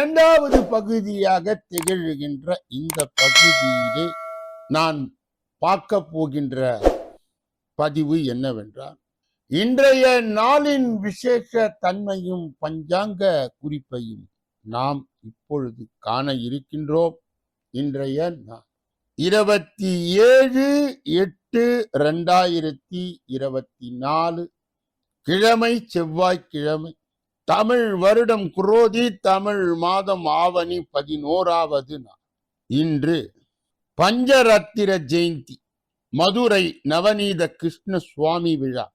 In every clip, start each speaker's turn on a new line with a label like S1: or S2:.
S1: இரண்டாவது பகுதியாக திகழ்கின்ற இந்த பகுதியிலே நான் பார்க்க போகின்ற பதிவு என்னவென்றால் இன்றைய நாளின் விசேஷ தன்மையும் பஞ்சாங்க குறிப்பையும் நாம் இப்பொழுது காண இருக்கின்றோம். இன்றைய இருபத்தி ஏழு எட்டு ரெண்டாயிரத்தி இருபத்தி நாலு கிழமை செவ்வாய்க்கிழமை தமிழ் வருடம் குரோதி தமிழ் மாதம் ஆவணி பதினோராவது நாள். இன்று பஞ்சரத்திர ஜெயந்தி மதுரை நவநீத கிருஷ்ண சுவாமி விழா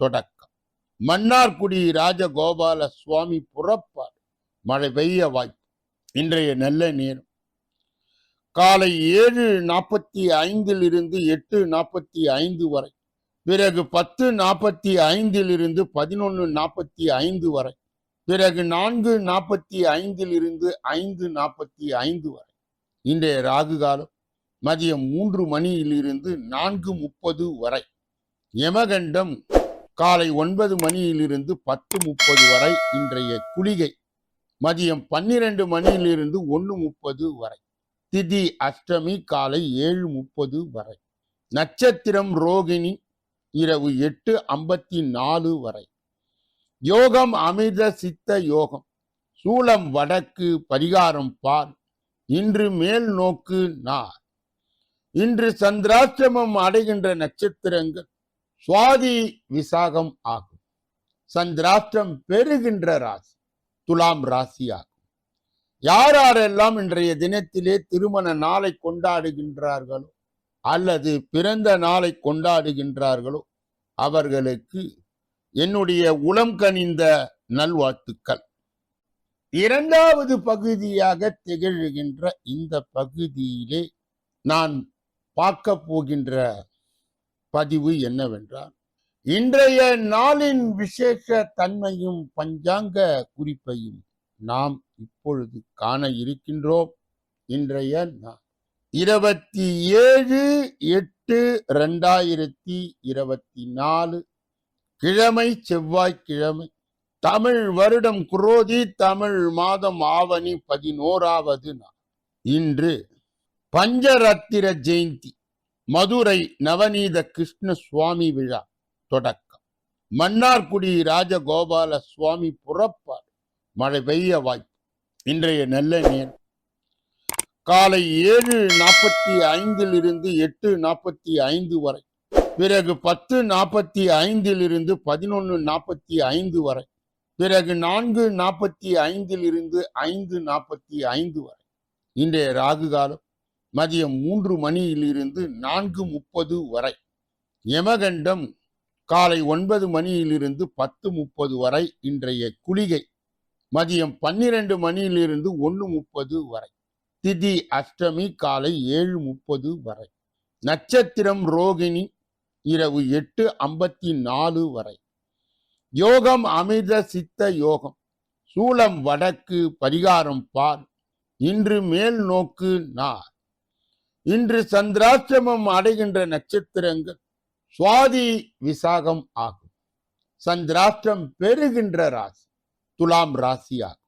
S1: தொடக்கம். மன்னார்குடி ராஜகோபால சுவாமி புறப்பாடு மழை பெய்ய வாய்ப்பு இன்றைய நல்ல நேரம். காலை ஏழு நாற்பத்தி ஐந்தில் இருந்து எட்டு நாற்பத்தி ஐந்து வரை பிறகு பத்து நாற்பத்தி ஐந்தில் இருந்து பதினொன்று நாற்பத்தி ஐந்து வரை பிறகு நான்கு நாற்பத்தி ஐந்தில் இருந்து ஐந்து நாற்பத்தி ஐந்து வரை. இன்றைய ராகு காலம் மதியம் மூன்று மணியிலிருந்து நான்கு முப்பது வரை. யமகண்டம் காலை ஒன்பது மணியிலிருந்து பத்து முப்பது வரை இன்றைய குளிகை. மதியம் பன்னிரண்டு மணியிலிருந்து ஒன்று முப்பது வரை. திதி அஷ்டமி காலை ஏழு முப்பது வரை. நட்சத்திரம் ரோகிணி இரவு எட்டு ஐம்பத்தி நாலு வரை. யோகம் அமிர்த சித்த யோகம். சூலம் வடக்கு பரிகாரம் பார். இன்று மேல் நோக்கு நார். இன்று சந்திராஷ்டமம் அடைகின்ற நட்சத்திரங்கள் சுவாதி விசாகம் ஆகும். சந்திராஷ்டம் பெறுகின்ற ராசி துலாம் ராசி ஆகும் யார் யாரெல்லாம் இன்றைய தினத்திலே திருமண நாளை கொண்டாடுகின்றார்களோ அல்லது பிறந்த நாளை கொண்டாடுகின்றார்களோ அவர்களுக்கு என்னுடைய உளம் கனிந்த நல்வாழ்த்துக்கள். இரண்டாவது பகுதியாக திகழ்கின்ற இந்த பகுதியிலே நான் பார்க்க போகின்ற பதிவு என்னவென்றால் இன்றைய நாளின் விசேஷ தன்மையும் பஞ்சாங்க குறிப்பையும் நாம் இப்பொழுது காண இருக்கின்றோம். இன்றைய இருபத்தி ஏழு எட்டு ரெண்டாயிரத்தி இருபத்தி நாலு கிழமை செவ்வாய்க்கிழமை. தமிழ் வருடம் குரோதி தமிழ் மாதம் ஆவணி பதினோராவது நாள். இன்று பஞ்சரத்திர ஜெயந்தி மதுரை நவநீத கிருஷ்ண சுவாமி விழா தொடக்கம். மன்னார்குடி ராஜகோபால சுவாமி புறப்பாடு மழை பெய்ய வாய்ப்பு. இன்றைய நல்ல நேரம் காலை ஏழு நாற்பத்தி ஐந்தில் இருந்து எட்டு நாற்பத்தி ஐந்து வரை பிறகு பத்து நாற்பத்தி ஐந்தில் இருந்து பதினொன்று நாற்பத்தி ஐந்து வரை. பிறகு நான்கு நாற்பத்தி ஐந்தில் இருந்து ஐந்து நாற்பத்தி ஐந்து வரை. இன்றைய ராகு காலம் மதியம் மூன்று மணியிலிருந்து நான்கு முப்பது வரை. யமகண்டம் காலை ஒன்பது மணியிலிருந்து பத்து முப்பது வரை இன்றைய குளிகை. மதியம் பன்னிரண்டு மணியிலிருந்து ஒன்று முப்பது வரை. திதி அஷ்டமி காலை ஏழு முப்பது வரை. நட்சத்திரம் ரோகிணி இரவு எட்டு ஐம்பத்தி நாலு வரை. யோகம் அமிர்த சித்த யோகம். சூலம் வடக்கு பரிகாரம் பால். இன்று மேல் நோக்கு நார். இன்று சந்திராஷ்டிரமம் அடைகின்ற நட்சத்திரங்கள். சுவாதி விசாகம் ஆகும். சந்திராஷ்டிரம் பெறுகின்ற ராசி துலாம் ராசி ஆகும்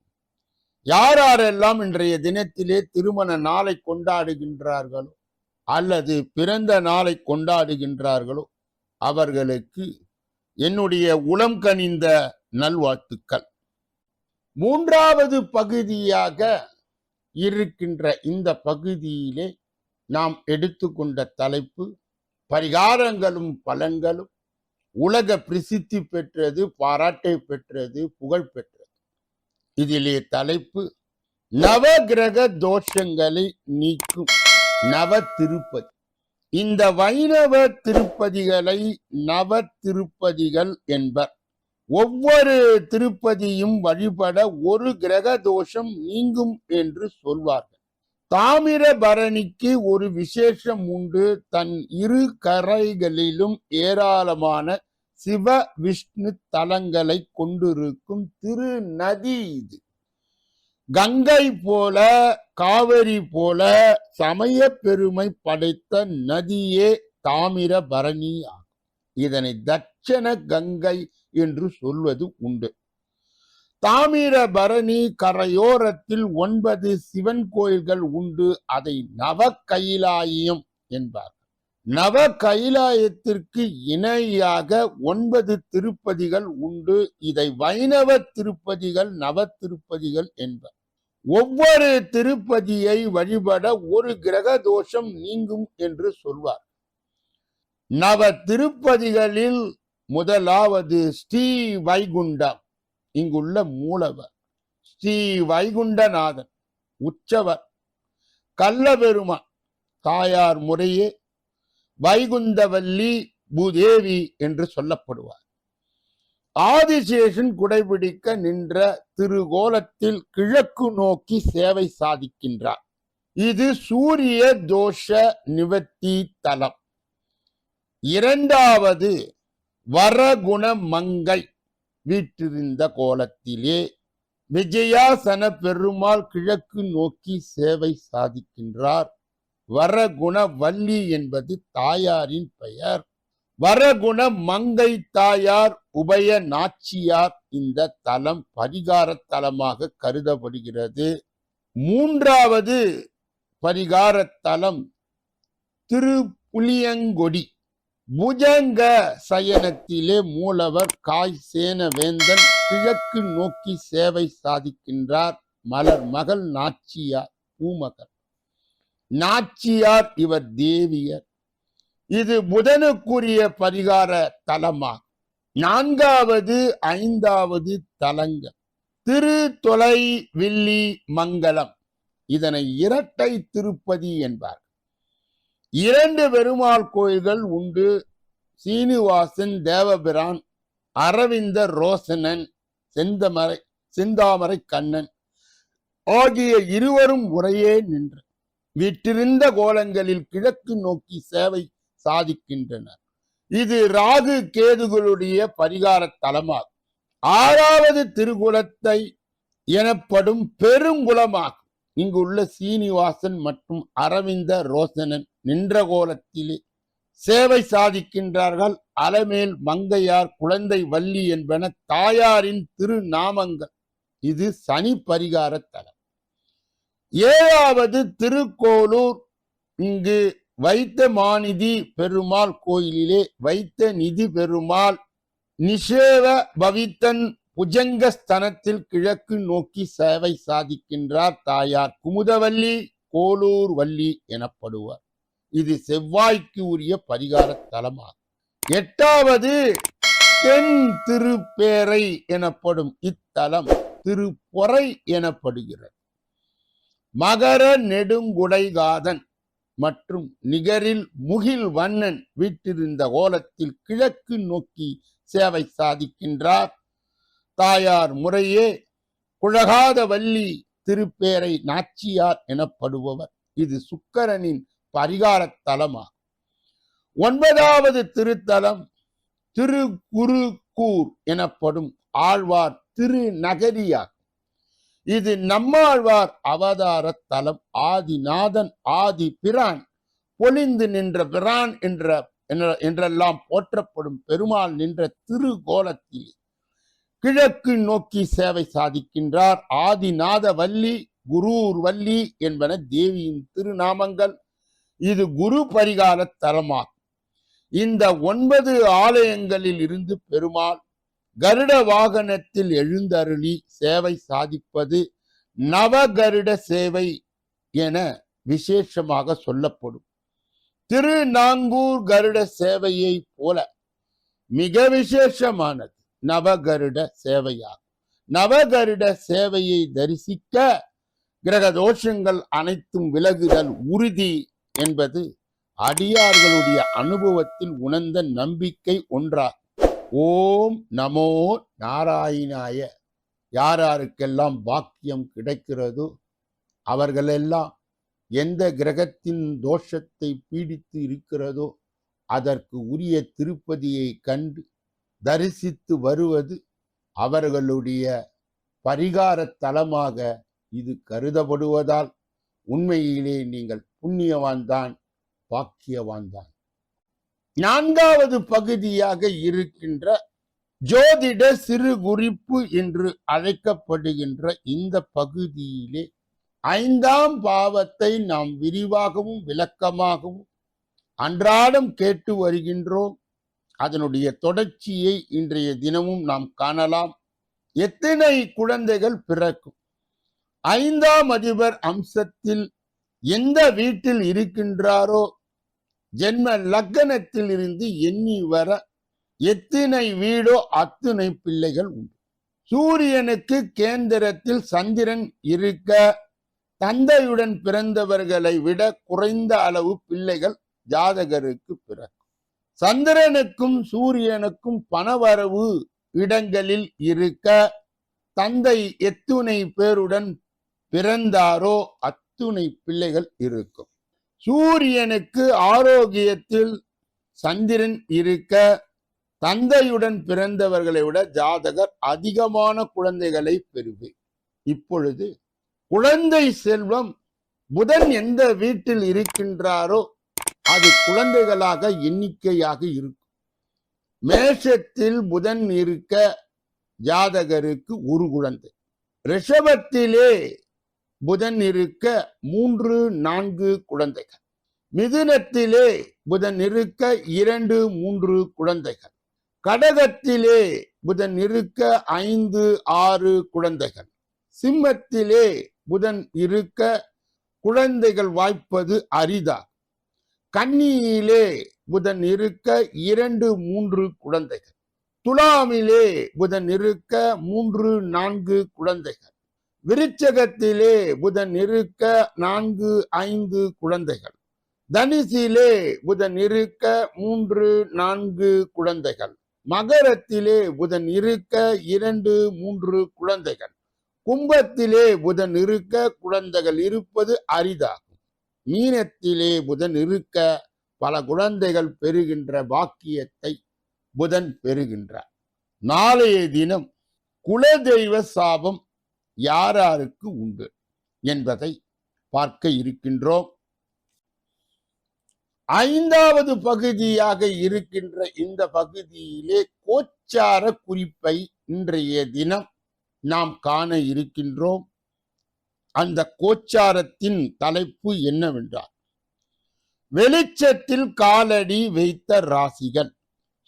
S1: யார் யாரெல்லாம் இன்றைய தினத்திலே திருமண நாளை கொண்டாடுகின்றார்களோ அல்லது பிறந்த நாளை கொண்டாடுகின்றார்களோ அவர்களுக்கு என்னுடைய உளம் கனிந்த நல்வாழ்த்துக்கள். மூன்றாவது பகுதியாக இருக்கின்ற இந்த பகுதியிலே நாம் எடுத்துக்கொண்ட தலைப்பு பரிகாரங்களும் பலன்களும் உலக பிரசித்தி பெற்றது பாராட்டை பெற்றது புகழ் பெற்றது. இதிலே தலைப்பு நவகிரக தோஷங்களை நீக்கும். நவ திருப்பதி இந்த வைணவ திருப்பதிகளை நவ திருப்பதிகள் என்பர். ஒவ்வொரு திருப்பதியும் வழிபட ஒரு கிரக தோஷம் நீங்கும் என்று சொல்வார்கள். தாமிரபரணிக்கு ஒரு விசேஷம் உண்டு. தன் இரு கரைகளிலும் ஏராளமான சிவ விஷ்ணு தலங்களை கொண்டிருக்கும் திருநதி இது. கங்கை போல காவிரி போல சமய பெருமை படைத்த நதியே தாமிரபரணி ஆகும். இதனை தட்சண கங்கை என்று சொல்வது உண்டு. தாமிரபரணி கரையோரத்தில் ஒன்பது சிவன் கோயில்கள் உண்டு. அதை நவ கைலாயம் என்பார். நவ கைலாயத்திற்கு இணையாக ஒன்பது திருப்பதிகள் உண்டு. இதை வைணவ திருப்பதிகள் நவ திருப்பதிகள் என்பர். ஒவ்வொரு திருப்பதியை வழிபட ஒரு கிரக தோஷம் நீங்கும் என்று சொல்வார். நவ திருப்பதிகளில் முதலாவது ஸ்ரீ வைகுண்டம். இங்குள்ள மூலவர். ஸ்ரீ வைகுண்டநாதன் உற்சவர். கள்ளபெருமான் தாயார் முறையே வைகுந்தவல்லி பூதேவி என்று சொல்லப்படுவார். ஆதிசேஷன் குடைபிடிக்க நின்ற திருகோலத்தில் கிழக்கு நோக்கி சேவை சாதிக்கின்றார். இது சூரிய தோஷ நிவர்த்தி தலம். இரண்டாவது வரகுண மங்கள் வீற்றிருந்த கோலத்திலே விஜயாசன பெருமாள் கிழக்கு நோக்கி சேவை சாதிக்கின்றார். வரகுண வள்ளி என்பது தாயாரின் பெயர். வரகுண மங்கை தாயார் உபய நாச்சியார் இந்த தலம் பரிகார தலமாக கருதப்படுகிறது. மூன்றாவது பரிகார தலம் திருப்புளியங்கொடி. புஜங்க சயனத்திலே மூலவர் காய் சேன வேந்தன் கிழக்கு நோக்கி சேவை சாதிக்கின்றார் மலர் மகள் நாச்சியார் பூமகர் நாச்சியார் இவர் தேவியர். இது புதனுக்குரிய பரிகார தலமாகும் நான்காவது ஐந்தாவது தலங்கள். திரு தொலை வில்லி மங்கலம். இதனை இரட்டை திருப்பதி என்பார். இரண்டு பெருமாள் கோயில்கள் உண்டு. சீனிவாசன் தேவபிரான் அரவிந்த ரோசனன் செந்தமரை செந்தாமரை கண்ணன் ஆகிய இருவரும் உரையே நின்று. விட்டிருந்த கோலங்களில் கிழக்கு நோக்கி சேவை சாதிக்கின்றனர் இது ராகு கேதுகளுடைய பரிகார தலமாகும். ஆறாவது திருகுலத்தை எனப்படும் பெருங்குலமாகும் இங்குள்ள சீனிவாசன் மற்றும் அரவிந்த ரோசனன் நின்ற கோலத்திலே சேவை சாதிக்கின்றார்கள். அலமேல் மங்கையார் குழந்தை வள்ளி என்பன தாயாரின் திருநாமங்கள். இது சனி பரிகார தலம். ஏழாவது திருக்கோளூர் இங்கு வைத்த மாநிதி பெருமாள் கோயிலிலே வைத்த நிதி பெருமாள் நிஷேவ பவித்தன் புஜங்கஸ்தனத்தில் கிழக்கு நோக்கி சேவை சாதிக்கின்றார் தாயார் குமுதவல்லி கோலூர் வள்ளி எனப்படுவார். இது செவ்வாய்க்கு உரிய பரிகார தலமாகும். எட்டாவது தென் திருப்பேரை எனப்படும் இத்தலம் திருப்பொறை எனப்படுகிறது. மகர நெடுங்குடைகாதன் மற்றும் நிகரில் முகில் வண்ணன் வீட்டிருந்த கோலத்தில் கிழக்கு நோக்கி சேவை சாதிக்கின்றார். தாயார் முறையே குழகாத வள்ளி திருப்பேரை நாச்சியார் எனப்படுபவர். இது சுக்கரனின் பரிகார தலமாகும். ஒன்பதாவது திருத்தலம் திருக்குருக்கூர் எனப்படும் ஆழ்வார் திருநகரியார் இது நம்மாழ்வார் அவதார தலம். ஆதிநாதன் ஆதி பிரான் பொலிந்து நின்ற பிரான் என்ற என்ற- என்றெல்லாம் போற்றப்படும் பெருமாள் நின்ற திருகோலத்தில். கிழக்கு நோக்கி சேவை சாதிக்கின்றார். ஆதிநாத வள்ளி குரூர் வள்ளி என்பன தேவியின் திருநாமங்கள். இது குரு பரிகார தலமாகும். இந்த ஒன்பது ஆலயங்களில் இருந்து பெருமாள் கருட வாகனத்தில் எழுந்தருளி சேவை சாதிப்பது நவகருட சேவை என விசேஷமாக சொல்லப்படும். திருநாங்கூர் கருட சேவையை போல மிக விசேஷமானது நவகருட சேவையாகும். நவகருட சேவையை தரிசிக்க கிரக தோஷங்கள் அனைத்தும் விலகுதல் உறுதி என்பது அடியார்களுடைய அனுபவத்தில் உணர்ந்த நம்பிக்கை ஒன்றாகும். ஓம் நமோ நாராயணாய. யாராருக்கெல்லாம் பாக்கியம் கிடைக்கிறதோ அவர்களெல்லாம் எந்த கிரகத்தின் தோஷத்தை பீடித்து இருக்கிறதோ அதற்கு உரிய திருப்பதியை கண்டு தரிசித்து வருவது அவர்களுடைய பரிகார தலமாக இது கருதப்படுவதால் உண்மையிலே நீங்கள் புண்ணியவான்தான் பாக்கியவான்தான். நான்காவது பகுதியாக இருக்கின்ற ஜோதிட சிறு குறிப்பு என்று அழைக்கப்படுகின்ற இந்த பகுதியிலே ஐந்தாம் பாவத்தை நாம் விரிவாகவும் விளக்கமாகவும் அன்றாடம் கேட்டு வருகின்றோம். அதனுடைய தொடர்ச்சியை இன்றைய தினமும் நாம் காணலாம். எத்தனை குழந்தைகள் பிறக்கும்? ஐந்தாம் அதிபர் அம்சத்தில் எந்த வீட்டில் இருக்கின்றாரோ? ஜென்ம லக்கணத்தில் இருந்து எண்ணி வர எத்தனை வீடோ அத்தனை பிள்ளைகள் உண்டு. சூரியனுக்கு கேந்திரத்தில் சந்திரன் இருக்க தந்தையுடன் பிறந்தவர்களை விட குறைந்த அளவு பிள்ளைகள் ஜாதகருக்கு பிறக்கும். சந்திரனுக்கும் சூரியனுக்கும் பணவரவு இடங்களில் இருக்க தந்தை எத்துணை பேருடன் பிறந்தாரோ அத்துணை பிள்ளைகள் இருக்கும். சூரியனுக்கு ஆரோக்கியத்தில் சந்திரன் இருக்க தந்தையுடன் பிறந்தவர்களை விட ஜாதகர் அதிகமான குழந்தைகளை பெறுவேன் இப்பொழுது குழந்தை செல்வம் புதன் எந்த வீட்டில் இருக்கின்றாரோ அது குழந்தைகளாக எண்ணிக்கையாக இருக்கும். மேஷத்தில் புதன் இருக்க ஜாதகருக்கு ஒரு குழந்தை. ரிஷபத்திலே புதன் இருக்க மூன்று நான்கு குழந்தைகள். மிதுனத்திலே புதன் இருக்க இரண்டு மூன்று குழந்தைகள். கடகத்திலே புதன் இருக்க ஐந்து ஆறு குழந்தைகள். சிம்மத்திலே புதன் இருக்க குழந்தைகள் வாய்ப்பது அரிதா? கன்னியிலே புதன் இருக்க இரண்டு மூன்று குழந்தைகள். துலாமிலே புதன் இருக்க மூன்று நான்கு குழந்தைகள். விருச்சகத்திலே புதன் இருக்க நான்கு ஐந்து குழந்தைகள். தனுசிலே புதன் இருக்க மூன்று நான்கு குழந்தைகள். மகரத்திலே புதன் இருக்க இரண்டு மூன்று குழந்தைகள். கும்பத்திலே புதன் இருக்க குழந்தைகள் இருப்பது அரிதாகும். மீனத்திலே புதன் இருக்க பல குழந்தைகள் பெறுகின்ற பாக்கியத்தை புதன் பெறுகின்றார். நாளைய தினம் குலதெய்வ சாபம் யாராருக்கு உண்டு என்பதை பார்க்க இருக்கின்றோம். ஐந்தாவது பகுதியாக இருக்கின்ற இந்த பகுதியிலே கோச்சார குறிப்பை இன்றைய தினம் நாம் காண இருக்கின்றோம். அந்த கோச்சாரத்தின் தலைப்பு என்னவென்றால் வெளிச்சத்தில் காலடி வைத்த ராசிகள்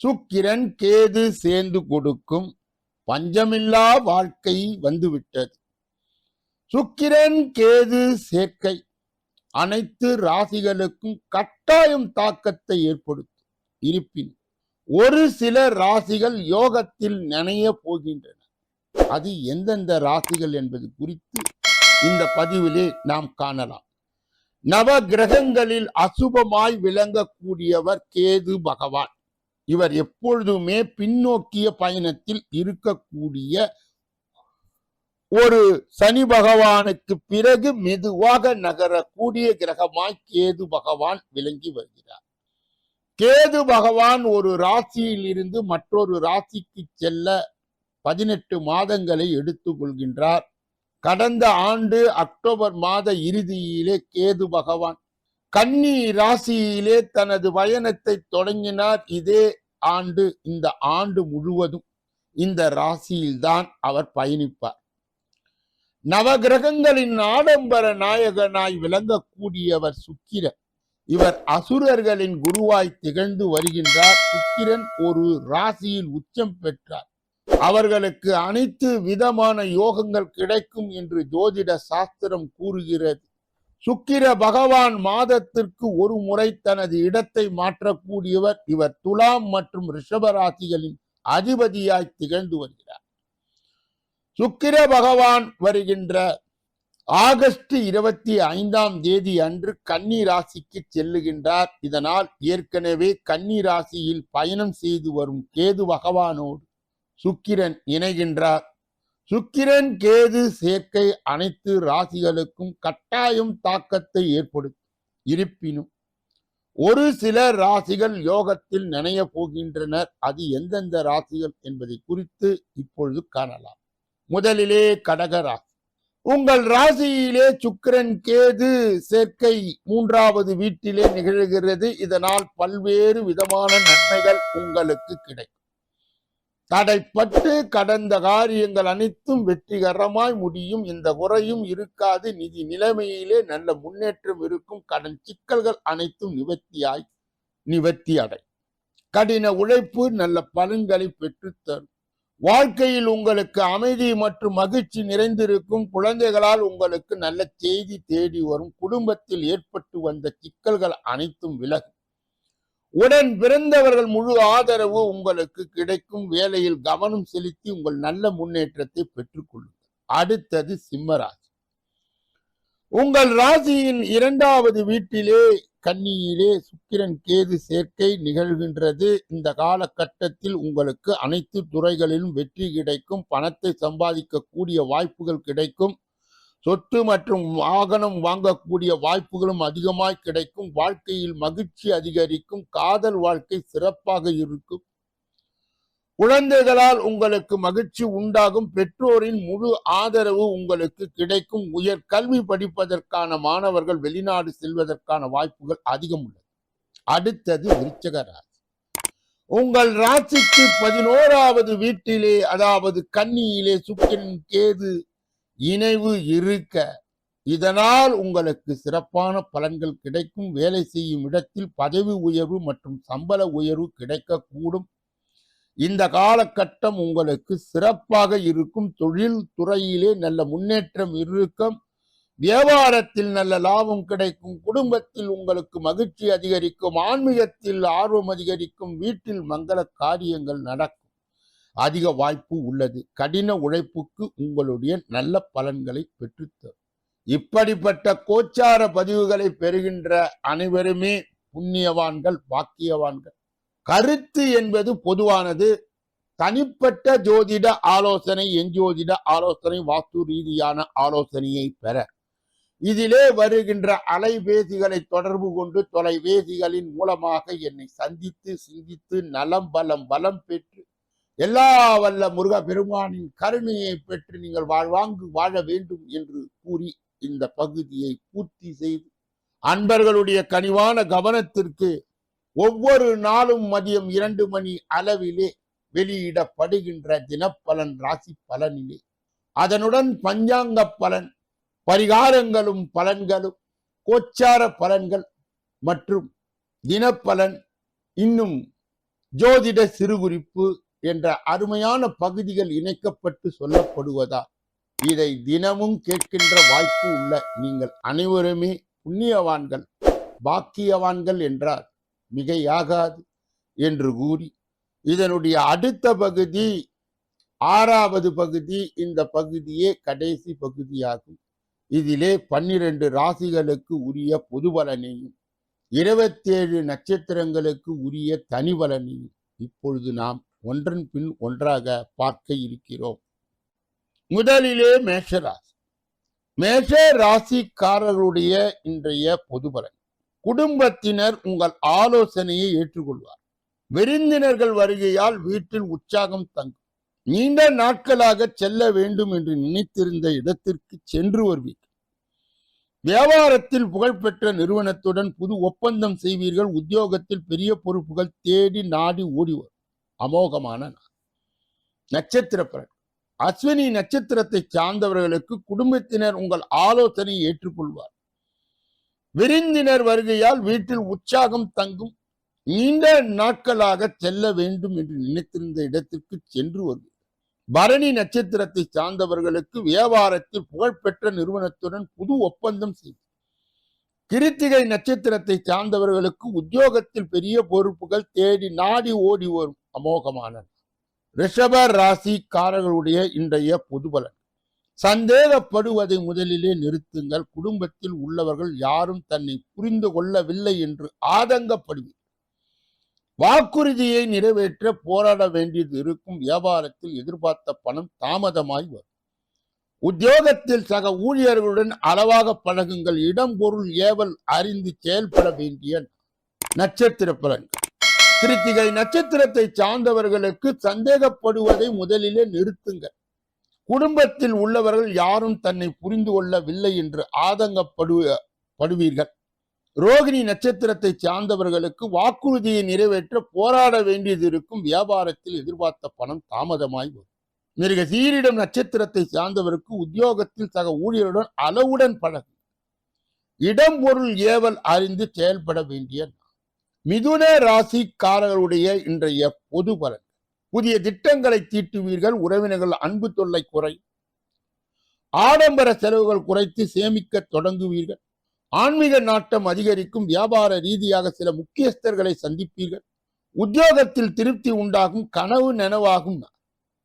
S1: சுக்கிரன் கேது சேர்ந்து கொடுக்கும் பஞ்சமில்லா வாழ்க்கை வந்துவிட்டது. சுக்கிரன் கேது சேர்க்கை. அனைத்து ராசிகளுக்கும் கட்டாயம் தாக்கத்தை ஏற்படுத்தும். இருப்பின் ஒரு சில ராசிகள் யோகத்தில் நனைய போகின்றன. அது எந்தெந்த ராசிகள் என்பது குறித்து இந்த பதிவிலே நாம் காணலாம். நவ கிரகங்களில் அசுபமாய் விளங்கக்கூடியவர் கேது பகவான். இவர் எப்பொழுதுமே பின்னோக்கிய பயணத்தில் இருக்கக்கூடிய ஒரு சனி பகவானுக்கு பிறகு மெதுவாக நகரக்கூடிய கிரகமாய் கேது பகவான் விளங்கி வருகிறார். கேது பகவான் ஒரு ராசியில் இருந்து மற்றொரு ராசிக்கு செல்ல பதினெட்டு மாதங்களை எடுத்துக் கொள்கின்றார் கடந்த ஆண்டு அக்டோபர் மாத இறுதியிலே கேது பகவான் கன்னி ராசியிலே தனது பயணத்தை தொடங்கினார். இதே ஆண்டு இந்த ஆண்டு முழுவதும் இந்த ராசியில்தான் அவர் பயணிப்பார். நவகிரகங்களின் ஆடம்பர நாயகனாய் விளங்கக்கூடியவர் சுக்கிரன். இவர் அசுரர்களின் குருவாய் திகழ்ந்து வருகின்றார். சுக்கிரன் ஒரு ராசியில் உச்சம் பெற்றார். அவர்களுக்கு அனைத்து விதமான யோகங்கள் கிடைக்கும் என்று ஜோதிட சாஸ்திரம் கூறுகிறது. சுக்கிர பகவான் மாதத்திற்கு ஒரு முறை தனது இடத்தை மாற்றக்கூடியவர். இவர் துலாம் மற்றும் ரிஷபராசிகளின் அதிபதியாய் திகழ்ந்து வருகிறார். சுக்கிர பகவான் வருகின்ற ஆகஸ்ட் இருபத்தி ஐந்தாம் தேதி அன்று கன்னி ராசிக்கு செல்லுகின்றார். இதனால் ஏற்கனவே கன்னி ராசியில் பயணம் செய்து வரும் கேது பகவானோடு சுக்கிரன் இணைகின்றார். சுக்கிரன் கேது சேர்க்கை அனைத்து ராசிகளுக்கும் கட்டாயம் தாக்கத்தை ஏற்படுத்தும் இருப்பினும் ஒரு சில ராசிகள் யோகத்தில் நினைய போகின்றனர். அது எந்தெந்த ராசிகள் என்பதை குறித்து இப்பொழுது காணலாம். முதலிலே கடகரா உங்கள் ராசியிலே சுக்கிரன் கேது சேர்க்கை மூன்றாவது வீட்டிலே நிகழ்கிறது. இதனால் பல்வேறு விதமான நன்மைகள் உங்களுக்கு கிடைக்கும். தடைப்பட்டு கடந்த காரியங்கள் அனைத்தும் வெற்றிகரமாய் முடியும். இந்த குறையும் இருக்காது. நிதி நிலைமையிலே நல்ல முன்னேற்றம் இருக்கும். கடன் சிக்கல்கள் அனைத்தும் நிவர்த்தியாய் நிவர்த்தி அடை கடின உழைப்பு நல்ல பலன்களை பெற்றுத்தரும். வாழ்க்கையில் உங்களுக்கு அமைதி மற்றும் மகிழ்ச்சி நிறைந்திருக்கும் குழந்தைகளால் உங்களுக்கு நல்ல செய்தி தேடி வரும். குடும்பத்தில் ஏற்பட்டு வந்த சிக்கல்கள் அனைத்தும் விலகும். உடன் பிறந்தவர்கள் முழு ஆதரவு உங்களுக்கு கிடைக்கும். வேலையில் கவனம் செலுத்தி உங்கள் நல்ல முன்னேற்றத்தை பெற்றுக்கொள்ளுங்கள். அடுத்தது சிம்மராசி உங்கள் ராசியின் இரண்டாவது வீட்டிலே கன்னியிலே சுக்கிரன் கேது சேர்க்கை நிகழ்கின்றது. இந்த காலகட்டத்தில் உங்களுக்கு அனைத்து துறைகளிலும் வெற்றி கிடைக்கும் பணத்தை சம்பாதிக்கக்கூடிய வாய்ப்புகள் கிடைக்கும். சொத்து மற்றும் வாகனம் வாங்கக்கூடிய வாய்ப்புகளும் அதிகமாய் கிடைக்கும். வாழ்க்கையில் மகிழ்ச்சி அதிகரிக்கும். காதல் வாழ்க்கை சிறப்பாக இருக்கும். குழந்தைகளால் உங்களுக்கு மகிழ்ச்சி உண்டாகும். பெற்றோரின் முழு ஆதரவு உங்களுக்கு கிடைக்கும். உயர் கல்வி படிப்பதற்கான மாணவர்கள் வெளிநாடு செல்வதற்கான வாய்ப்புகள் அதிகம் உள்ளது. அடுத்தது விருச்சக ராசி. உங்கள் ராசிக்கு பதினோராவது வீட்டிலே அதாவது கன்னியிலே சுக்கிரன் கேது இணைவு இருக்க இதனால் உங்களுக்கு சிறப்பான பலன்கள் கிடைக்கும். வேலை செய்யும் இடத்தில் பதவி உயர்வு மற்றும் சம்பள உயர்வு கிடைக்கக்கூடும். இந்த காலகட்டம் உங்களுக்கு சிறப்பாக இருக்கும். தொழில் துறையிலே நல்ல முன்னேற்றம் இருக்கும். வியாபாரத்தில் நல்ல லாபம் கிடைக்கும். குடும்பத்தில் உங்களுக்கு மகிழ்ச்சி அதிகரிக்கும். ஆன்மீகத்தில் ஆர்வம் அதிகரிக்கும். வீட்டில் மங்கள காரியங்கள் நடக்கும். அதிக வாய்ப்பு உள்ளது. கடின உழைப்புக்கு உங்களுடைய நல்ல பலன்களை பெற்றுத்தரும். இப்படிப்பட்ட கோச்சார பதிவுகளை பெறுகின்ற அனைவருமே புண்ணியவான்கள் பாக்கியவான்கள். கருத்து என்பது பொதுவானது. தனிப்பட்ட ஜோதிட ஆலோசனை எஞ்சோதிட ஆலோசனை வாஸ்து ரீதியான ஆலோசனையை பெற. இதிலே வருகின்ற அலைபேசிகளை தொடர்பு கொண்டு தொலைபேசிகளின் மூலமாக என்னை சந்தித்து சிந்தித்து நலம் பலம் பலம் பெற்று எல்லா வல்ல முருக பெருமானின் கருணையை பெற்று நீங்கள் வாழ்வாங்கு வாழ வேண்டும் என்று கூறி இந்த பகுதியை பூர்த்தி செய்து அன்பர்களுடைய கனிவான கவனத்திற்கு ஒவ்வொரு நாளும் மதியம் இரண்டு மணி அளவிலே வெளியிடப்படுகின்ற தினப்பலன் ராசி பலனிலே. அதனுடன் பஞ்சாங்க பலன் பரிகாரங்களும் பலன்களும் கோச்சார பலன்கள் மற்றும் தினப்பலன் இன்னும் ஜோதிட சிறுகுறிப்பு என்ற அருமையான பகுதிகள் இணைக்கப்பட்டு சொல்லப்படுவதா? இதை தினமும் கேட்கின்ற வாய்ப்பு உள்ள நீங்கள் அனைவருமே புண்ணியவான்கள் பாக்கியவான்கள் என்றார் மிகையாகாது என்று கூறி இதனுடைய அடுத்த பகுதி ஆறாவது பகுதி இந்த பகுதியே கடைசி பகுதியாகும். இதிலே பன்னிரண்டு ராசிகளுக்கு உரிய பொது பலனையும் இருபத்தேழு நட்சத்திரங்களுக்கு உரிய தனி பலனையும் இப்பொழுது நாம் ஒன்றன் பின் ஒன்றாக பார்க்க இருக்கிறோம். முதலிலே மேஷராசி. மேஷ ராசிக்காரர்களுடைய இன்றைய பொது பலன். குடும்பத்தினர் உங்கள் ஆலோசனையை ஏற்றுக்கொள்வார். விருந்தினர்கள் வருகையால் வீட்டில் உற்சாகம் தங்கும். நீண்ட நாட்களாக செல்ல வேண்டும் என்று நினைத்திருந்த இடத்திற்கு சென்று வருவீர்கள். வியாபாரத்தில் புகழ்பெற்ற நிறுவனத்துடன் புது ஒப்பந்தம் செய்வீர்கள். உத்தியோகத்தில் பெரிய பொறுப்புகள் தேடி நாடி ஓடி வரும். அமோகமான நாள். நட்சத்திர பலன். அஸ்வினி நட்சத்திரத்தை சார்ந்தவர்களுக்கு குடும்பத்தினர் உங்கள் ஆலோசனையை ஏற்றுக்கொள்வார். விருந்தினர் வருகையால் வீட்டில் உற்சாகம் தங்கும். நீண்ட நாட்களாக செல்ல வேண்டும் என்று நினைத்திருந்த இடத்திற்கு சென்று வருவீர்கள் பரணி நட்சத்திரத்தை சார்ந்தவர்களுக்கு வியாபாரத்தில் புகழ்பெற்ற நிறுவனத்துடன் புது ஒப்பந்தம் செய்து கிருத்திகை நட்சத்திரத்தை சார்ந்தவர்களுக்கு உத்தியோகத்தில் பெரிய பொறுப்புகள் தேடி நாடி ஓடி வரும் அமோகமான ரிஷப ராசிக்காரர்களுடைய இன்றைய பொதுபலன். சந்தேகப்படுவதை முதலிலே நிறுத்துங்கள். குடும்பத்தில் உள்ளவர்கள் யாரும் தன்னை புரிந்து கொள்ளவில்லை என்று ஆதங்கப்படுவீர்கள் வாக்குறுதியை நிறைவேற்ற போராட வேண்டியது இருக்கும். வியாபாரத்தில் எதிர்பார்த்த பணம் தாமதமாய் வரும். உத்தியோகத்தில் சக ஊழியர்களுடன் அளவாக பழகுங்கள். இடம் பொருள் ஏவல் அறிந்து செயல்பட வேண்டிய நட்சத்திர பலன்கள். கிருத்திகை நட்சத்திரத்தை சார்ந்தவர்களுக்கு சந்தேகப்படுவதை முதலிலே நிறுத்துங்கள். குடும்பத்தில் உள்ளவர்கள் யாரும் தன்னை புரிந்து கொள்ளவில்லை என்று ஆதங்கப்படு படுவீர்கள். ரோகிணி நட்சத்திரத்தை சார்ந்தவர்களுக்கு வாக்குறுதியை நிறைவேற்ற போராட வேண்டியது இருக்கும் வியாபாரத்தில் எதிர்பார்த்த பணம் தாமதமாய் வரும். மிருக சீரிடம் நட்சத்திரத்தை சார்ந்தவருக்கு உத்தியோகத்தில் சக ஊழியருடன் அளவுடன் பழகு. இடம் பொருள் ஏவல் அறிந்து செயல்பட வேண்டிய மிதுன ராசிக்காரர்களுடைய இன்றைய பொது பலன். புதிய திட்டங்களை தீட்டுவீர்கள் உறவினர்கள் அன்பு தொல்லை குறை ஆடம்பர செலவுகள் குறைத்து சேமிக்க தொடங்குவீர்கள் ஆன்மீக நாட்டம் அதிகரிக்கும் வியாபார ரீதியாக சில முக்கியஸ்தர்களை சந்திப்பீர்கள் உத்தியோகத்தில் திருப்தி உண்டாகும் கனவு நனவாகும்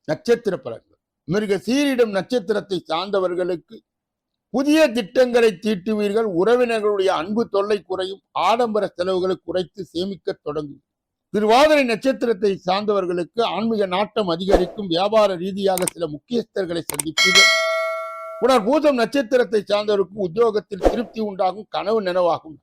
S1: நட்சத்திர பலன்கள். மிருக சீரிடம் நட்சத்திரத்தை சார்ந்தவர்களுக்கு புதிய திட்டங்களை தீட்டுவீர்கள் உறவினர்களுடைய அன்பு தொல்லை குறையும் ஆடம்பர செலவுகளை குறைத்து சேமிக்க தொடங்கும் திருவாதிரை நட்சத்திரத்தை சார்ந்தவர்களுக்கு ஆன்மீக நாட்டம் அதிகரிக்கும் வியாபார ரீதியாக சில முக்கியஸ்தர்களை சந்திப்பீர்கள். உணர் பூதம் நட்சத்திரத்தை சார்ந்தவருக்கு உத்தியோகத்தில் திருப்தி உண்டாகும் கனவு நனவாகும்.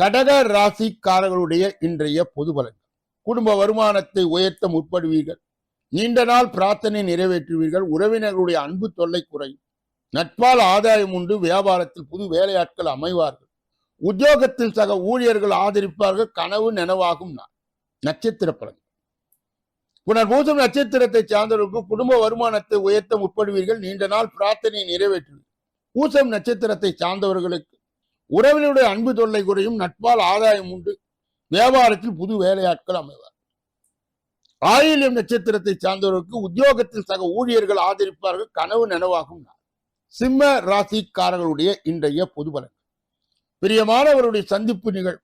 S1: கடக ராசிக்காரர்களுடைய இன்றைய பொது பலன். குடும்ப வருமானத்தை உயர்த்த முற்படுவீர்கள். நீண்ட நாள் பிரார்த்தனை நிறைவேற்றுவீர்கள். உறவினர்களுடைய அன்பு தொல்லை குறையும். நட்பால் ஆதாயம் உண்டு. வியாபாரத்தில் புது வேலையாட்கள் அமைவார்கள். உத்தியோகத்தில் சக ஊழியர்கள் ஆதரிப்பார்கள் கனவு நினைவாகும் நட்சத்திர பலன் புனர்பூசம் நட்சத்திரத்தை சார்ந்தவர்களுக்கு குடும்ப வருமானத்தை உயர்த்த முற்படுவீர்கள் நீண்ட நாள் பிரார்த்தனை நிறைவேற்றுவீர்கள். பூசம் நட்சத்திரத்தை சார்ந்தவர்களுக்கு உறவினருடைய அன்பு தொல்லை குறையும் நட்பால் ஆதாயம் உண்டு. வியாபாரத்தில் புது வேலையாட்கள் அமைவார். ஆயில்யம் நட்சத்திரத்தை சார்ந்தவர்களுக்கு உத்தியோகத்தில் சக ஊழியர்கள் ஆதரிப்பார்கள் கனவு நனவாகும் சிம்ம ராசிக்காரர்களுடைய இன்றைய பொது பலன் பிரியமானவருடைய சந்திப்பு நிகழ்.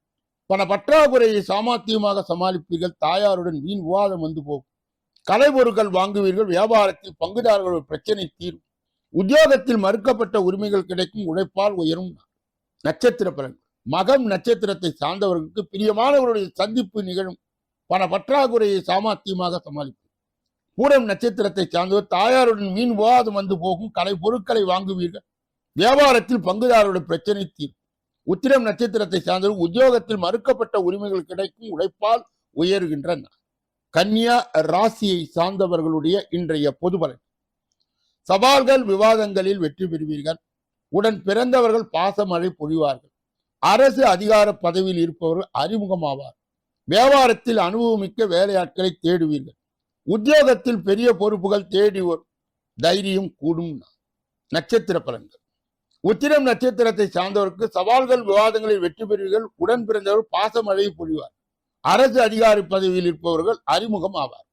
S1: பண பற்றாக்குறையை சாமர்த்தியமாக சமாளிப்பீர்கள். தாயாருடன் வீண் விவாதம் வந்து போகும். கலைப்பொருட்கள் வாங்குவீர்கள். வியாபாரத்தில் பங்குதாரர்கள் பிரச்சனை தீரும். உத்தியோகத்தில் மறுக்கப்பட்ட உரிமைகள் கிடைக்கும். உழைப்பால் உயரும். நட்சத்திர பலன். மகம் நட்சத்திரத்தை சார்ந்தவர்களுக்கு பிரியமானவருடைய சந்திப்பு நிகழும். பண பற்றாக்குறையை சாமர்த்தியமாக சமாளிப்பீர்கள். பூரம் நட்சத்திரத்தை சார்ந்தவர் தாயாருடன் மீன் விவாதம் வந்து போகும். கலை பொருட்களை வாங்குவீர்கள். வியாபாரத்தில் பங்குதாரருடைய பிரச்சனை தீரும். உத்திரம் நட்சத்திரத்தை சார்ந்தவர் உத்தியோகத்தில் மறுக்கப்பட்ட உரிமைகள் கிடைக்கும் உழைப்பால் உயர்கின்றன. கன்னியா ராசியை சார்ந்தவர்களுடைய இன்றைய பொது பலன். சவால்கள் விவாதங்களில் வெற்றி பெறுவீர்கள். உடன் பிறந்தவர்கள் பாசமழை பொழிவார்கள். அரசு அதிகார பதவியில் இருப்பவர்கள் அறிமுகமாவார். வியாபாரத்தில் அனுபவமிக்க வேலையாட்களை தேடுவீர்கள். உத்தியோகத்தில் பெரிய பொறுப்புகள் தேடி வரும். தைரியம் கூடும். நட்சத்திர பலன்கள். உத்திரம் நட்சத்திரத்தை சார்ந்தவருக்கு சவால்கள் விவாதங்களில் வெற்றி பெறுவீர்கள். உடன் பிறந்தவர் பாசமழை பொழிவார் அரசு அதிகாரி பதவியில் இருப்பவர்கள் அறிமுகம் ஆவார்.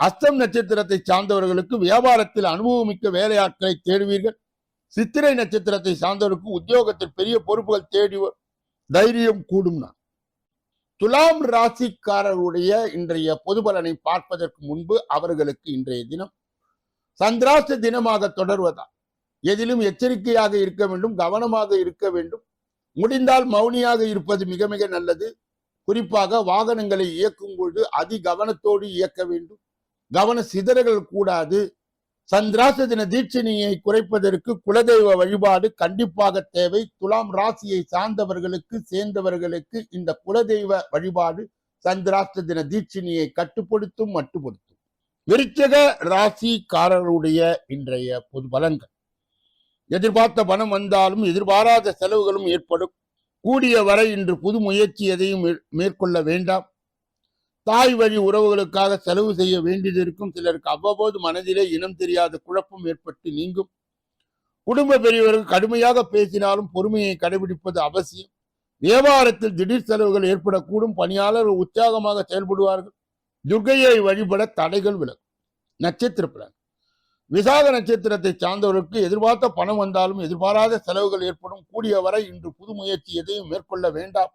S1: அஸ்தம் நட்சத்திரத்தை சார்ந்தவர்களுக்கு வியாபாரத்தில் அனுபவமிக்க வேலையாட்களை தேடுவீர்கள். சித்திரை நட்சத்திரத்தை சார்ந்தவருக்கு உத்தியோகத்தில் பெரிய பொறுப்புகள் தேடி தைரியம் கூடும்னா துலாம் ராசிக்காரருடைய இன்றைய பொது பலனை பார்ப்பதற்கு முன்பு அவர்களுக்கு இன்றைய தினம் சந்திராஷ்ட தினமாக தொடர்வதால் எதிலும் எச்சரிக்கையாக இருக்க வேண்டும் கவனமாக இருக்க வேண்டும். முடிந்தால் மௌனியாக இருப்பது மிக மிக நல்லது. குறிப்பாக வாகனங்களை இயக்கும் பொழுது அதி கவனத்தோடு இயக்க வேண்டும். கவன சிதறல் கூடாது. சந்திராச தின தீட்சணியை குறைப்பதற்கு குலதெய்வ வழிபாடு கண்டிப்பாக தேவை. துலாம் ராசியை சார்ந்தவர்களுக்கு சேர்ந்தவர்களுக்கு இந்த குலதெய்வ வழிபாடு சந்திராஷ்ட தின தீட்சணியை கட்டுப்படுத்தும் மட்டுப்படுத்தும். விருச்சக ராசிக்காரருடைய இன்றைய பொது பலன்கள். எதிர்பார்த்த பணம் வந்தாலும் எதிர்பாராத செலவுகளும் ஏற்படும். கூடிய வரை இன்று புது முயற்சி எதையும் மேற்கொள்ள வேண்டாம். தாய் வழி உறவுகளுக்காக செலவு செய்ய வேண்டியது இருக்கும். சிலருக்கு அவ்வப்போது மனதிலே இனம் தெரியாத குழப்பம் ஏற்பட்டு நீங்கும். குடும்ப பெரியவர்கள் கடுமையாக பேசினாலும் பொறுமையை கடைபிடிப்பது அவசியம். வியாபாரத்தில் திடீர் செலவுகள் ஏற்படக்கூடும். பணியாளர்கள் உற்சாகமாக செயல்படுவார்கள். துர்கையை வழிபட தடைகள் விலகும். நட்சத்திர பலன். விசாக நட்சத்திரத்தை சார்ந்தவர்களுக்கு எதிர்பார்த்த பணம் வந்தாலும் எதிர்பாராத செலவுகள் ஏற்படும். கூடிய வரை இன்று புது முயற்சி எதையும் மேற்கொள்ள வேண்டாம்.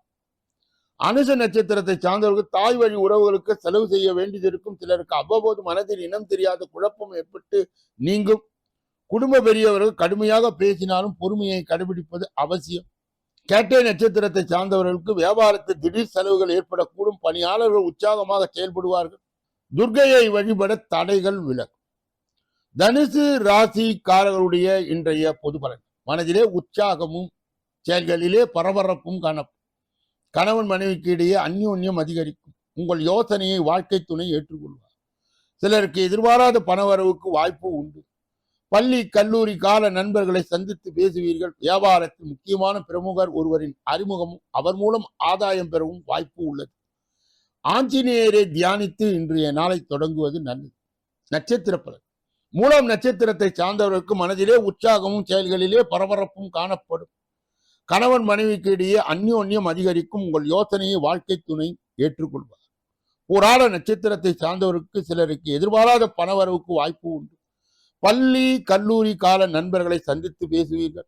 S1: அனுச நட்சத்திரத்தை சார்ந்தவர்கள் தாய் வழி உறவுகளுக்கு செலவு செய்ய வேண்டியதிருக்கும் சிலருக்கு அவ்வப்போது மனதில் இனம் தெரியாத குழப்பம் ஏற்பட்டு நீங்கும். குடும்ப பெரியவர்கள் கடுமையாக பேசினாலும் பொறுமையை கடைபிடிப்பது அவசியம். கேட்டை நட்சத்திரத்தை சார்ந்தவர்களுக்கு வியாபாரத்தில் திடீர் செலவுகள் ஏற்படக்கூடும். பணியாளர்கள் உற்சாகமாக செயல்படுவார்கள். துர்கையை வழிபட தடைகள் விலகும். தனுசு ராசிக்காரர்களுடைய இன்றைய பொது பலன். மனதிலே உற்சாகமும் செயல்களிலே பரபரப்பும் காணப்படும். கணவன் மனைவிக்கு இடையே அந்யோன்யம் அதிகரிக்கும். உங்கள் யோசனையை வாழ்க்கை துணை ஏற்றுக்கொள்வார். சிலருக்கு எதிர்பாராத பணவரவுக்கு வாய்ப்பு உண்டு. பள்ளி கல்லூரி கால நண்பர்களை சந்தித்து பேசுவீர்கள். வியாபாரத்தில் முக்கியமான பிரமுகர் ஒருவரின் அறிமுகமும் அவர் மூலம் ஆதாயம் பெறவும் வாய்ப்பு உள்ளது. ஆஞ்சநேயரை தியானித்து இன்றைய நாளை தொடங்குவது நல்லது. நட்சத்திர பலன். மூலம் நட்சத்திரத்தை சார்ந்தவர்களுக்கு மனதிலே உற்சாகமும் செயல்களிலே பரபரப்பும் காணப்படும். கணவன் மனைவிக்கு இடையே அந்யோன்யம் அதிகரிக்கும். உங்கள் யோசனையை வாழ்க்கை துணை ஏற்றுக்கொள்வார். போராட நட்சத்திரத்தை சார்ந்தவருக்கு சிலருக்கு எதிர்பாராத பணவரவுக்கு வாய்ப்பு உண்டு. பள்ளி கல்லூரி கால நண்பர்களை சந்தித்து பேசுவீர்கள்.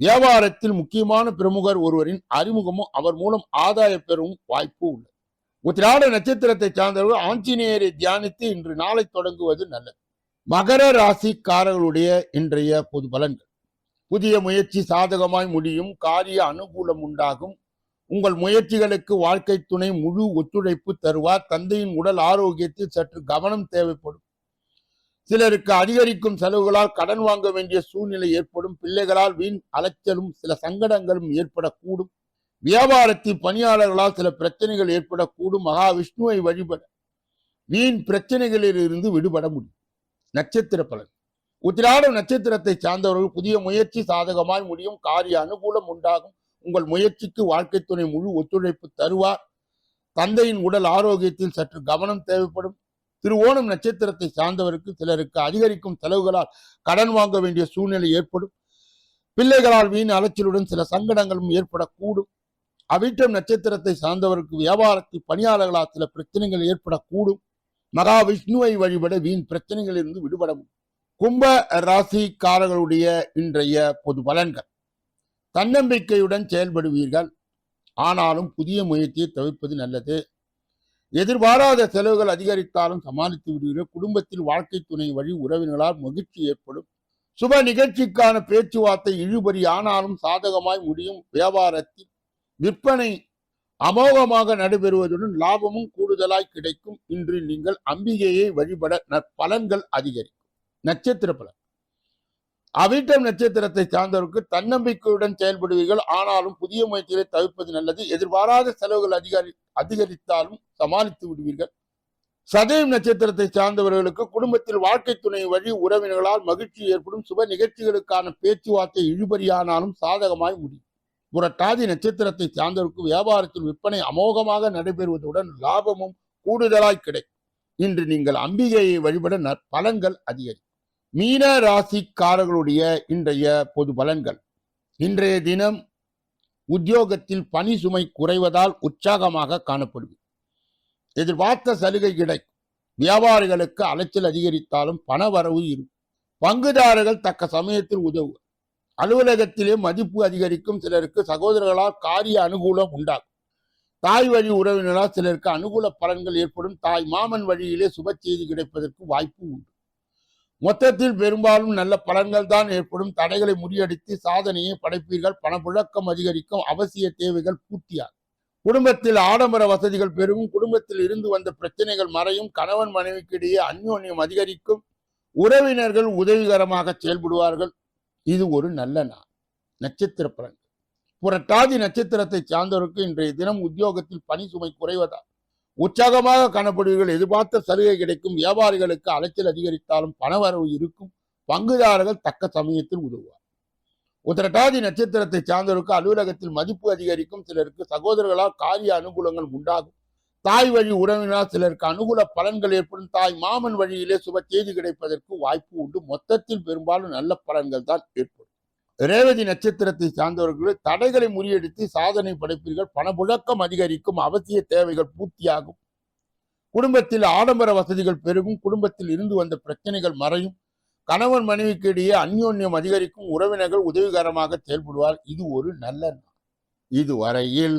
S1: வியாபாரத்தில் முக்கியமான பிரமுகர் ஒருவரின் அறிமுகமும் அவர் மூலம் ஆதாய பெறவும் வாய்ப்பு உள்ளது. உத்திராட நட்சத்திரத்தை சார்ந்தவர்கள் ஆஞ்சநேயரை தியானித்து இன்று நாளை தொடங்குவது நல்லது. மகர ராசிக்காரர்களுடைய இன்றைய பொது பலன்கள். புதிய முயற்சி சாதகமாய் முடியும் காரிய அனுகூலம் உண்டாகும். உங்கள் முயற்சிகளுக்கு வாழ்க்கை துணை முழு ஒத்துழைப்பு தருவார். தந்தையின் உடல் ஆரோக்கியத்தில் சற்று கவனம் தேவைப்படும். சிலருக்கு அதிகரிக்கும் செலவுகளால் கடன் வாங்க வேண்டிய சூழ்நிலை ஏற்படும். பிள்ளைகளால் வீண் அலைச்சலும் சில சங்கடங்களும் ஏற்படக்கூடும். வியாபாரத்தில் பணியாளர்களால் சில பிரச்சனைகள் ஏற்படக்கூடும். மகாவிஷ்ணுவை வழிபட வீண் பிரச்சனைகளில் இருந்து விடுபட முடியும். நட்சத்திர பலன் உத்திராடம் நட்சத்திரத்தை சார்ந்தவர்கள் புதிய முயற்சி சாதகமாய் முடியும். காரிய அனுகூலம் உண்டாகும். உங்கள் முயற்சிக்கு வாழ்க்கை துணை முழு ஒத்துழைப்பு தருவார். தந்தையின் உடல் ஆரோக்கியத்தில் சற்று கவனம் தேவைப்படும். திருவோணம் நட்சத்திரத்தை சார்ந்தவருக்கு சிலருக்கு அதிகரிக்கும் செலவுகளால் கடன் வாங்க வேண்டிய சூழ்நிலை ஏற்படும். பிள்ளைகளால் வீண் அலைச்சலுடன் சில சங்கடங்களும் ஏற்படக்கூடும். அவிட்டம் நட்சத்திரத்தை சார்ந்தவருக்கு வியாபாரத்தில் பணியாளர்களால் சில பிரச்சனைகள் ஏற்படக்கூடும். மகாவிஷ்ணுவை வழிபட வீண் பிரச்சனைகளிலிருந்து விடுபடவும். கும்ப ராசிக்காரர்களுடைய இன்றைய பொது பலன்கள். தன்னம்பிக்கையுடன் செயல்படுவீர்கள். ஆனாலும் புதிய முயற்சியை தவிர்ப்பது நல்லது. எதிர்பாராத செலவுகள் அதிகரித்தாலும் சமாளித்து விடுவீர்கள். குடும்பத்தில் வாழ்க்கை துணை வழி உறவினர்களால் மகிழ்ச்சி ஏற்படும். சுப நிகழ்ச்சிக்கான பேச்சுவார்த்தை இழுபறி. ஆனாலும் சாதகமாய் முடியும். வியாபாரத்தில் விற்பனை அமோகமாக நடைபெறுவதுடன் லாபமும் கூடுதலாய் கிடைக்கும். இன்று நீங்கள் அம்பிகையை வழிபட நற்பலன்கள் அதிகரிக்கும். நட்சத்திர பலன். அவிட்டம் நட்சத்திரத்தை சார்ந்தவருக்கு தன்னம்பிக்கையுடன் செயல்படுவீர்கள். ஆனாலும் புதிய முயற்சிகளை தவிர்ப்பது நல்லது. எதிர்பாராத செலவுகள் அதிகரி அதிகரித்தாலும் சமாளித்து விடுவீர்கள். சதயம் நட்சத்திரத்தை சார்ந்தவர்களுக்கு குடும்பத்தில் வாழ்க்கை துணை வழி உறவினர்களால் மகிழ்ச்சி ஏற்படும். சுப நிகழ்ச்சிகளுக்கான பேச்சுவார்த்தை இழுபறியானாலும் சாதகமாய் முடியும். புரட்டாதி நட்சத்திரத்தை சார்ந்தவருக்கு வியாபாரத்தில் விற்பனை அமோகமாக நடைபெறுவதுடன் லாபமும் கூடுதலாய் கிடைக்கும். இன்று நீங்கள் அம்பிகையை வழிபட பலன்கள் அதிகரிக்கும் மீன ராசிக்காரர்களுடைய இன்றைய பொது பலன்கள். இன்றைய தினம் உத்தியோகத்தில் பணி சுமை குறைவதால் உற்சாகமாக காணப்படுவீர்கள் எதிர்பார்த்த சலுகை கிடைக்கும். வியாபாரிகளுக்கு அலைச்சல் அதிகரித்தாலும் பண வரவு இருக்கும். பங்குதாரர்கள் தக்க சமயத்தில் உதவுவர். அலுவலகத்திலே மதிப்பு அதிகரிக்கும் சிலருக்கு சகோதரர்களால் காரிய அனுகூலம் உண்டாகும். தாய் வழி உறவினரால் சிலருக்கு அனுகூல பலன்கள் ஏற்படும். தாய் மாமன் வழியிலே சுப செய்தி கிடைப்பதற்கு வாய்ப்பு உண்டு. மொத்தத்தில் பெரும்பாலும் நல்ல பலன்கள் தான் ஏற்படும். தடைகளை முறியடித்து சாதனையை படைப்பீர்கள். பணப்புழக்கம் அதிகரிக்கும். அவசிய தேவைகள் பூர்த்தியாகும். குடும்பத்தில் ஆடம்பர வசதிகள் பெருகும். குடும்பத்தில் இருந்து வந்த பிரச்சனைகள் மறையும். கணவன் மனைவிக்கு இடையே அந்யோன்யம் அதிகரிக்கும். உறவினர்கள் உதவிகரமாக செயல்படுவார்கள். இது ஒரு நல்ல நாள். நட்சத்திர பலன். புரட்டாதி நட்சத்திரத்தை சார்ந்தவருக்கு இன்றைய தினம் உத்தியோகத்தில் பணி சுமை குறைவதால் உற்சாகமாக காணப்படுவீர்கள். எதிர்பார்த்த சலுகை கிடைக்கும். வியாபாரிகளுக்கு அலைச்சல் அதிகரித்தாலும் பணவரவு இருக்கும். பங்குதாரர்கள் தக்க சமயத்தில் உதவுவார். உத்திரட்டாதி நட்சத்திரத்தை சார்ந்தவருக்கு அலுவலகத்தில் மதிப்பு அதிகரிக்கும். சிலருக்கு சகோதரர்களால் காரிய அனுகூலங்கள் உண்டாகும். தாய் வழி உறவினால் சிலருக்கு அனுகூல பலன்கள் ஏற்படும். தாய் மாமன் வழியிலே சுப செய்தி கிடைப்பதற்கு வாய்ப்பு உண்டு. மொத்தத்தில் பெரும்பாலும் நல்ல பலன்கள் தான் ஏற்படும். ரேவதி நட்சத்திரத்தை சார்ந்தவர்கள் தடைகளை முறியடித்து சாதனை படைப்பீர்கள். பணப்புழக்கம் அதிகரிக்கும். அவசிய தேவைகள் பூர்த்தியாகும். குடும்பத்தில் ஆடம்பர வசதிகள் பெருகும். குடும்பத்தில் இருந்து வந்த பிரச்சனைகள் மறையும். கணவன் மனைவிக்கு இடையே அந்யோன்யம் அதிகரிக்கும். உறவினர்கள் உதவிகரமாக செயல்படுவார் இது ஒரு நல்ல நாள். இதுவரையில்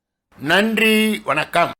S1: நன்றி வணக்கம்.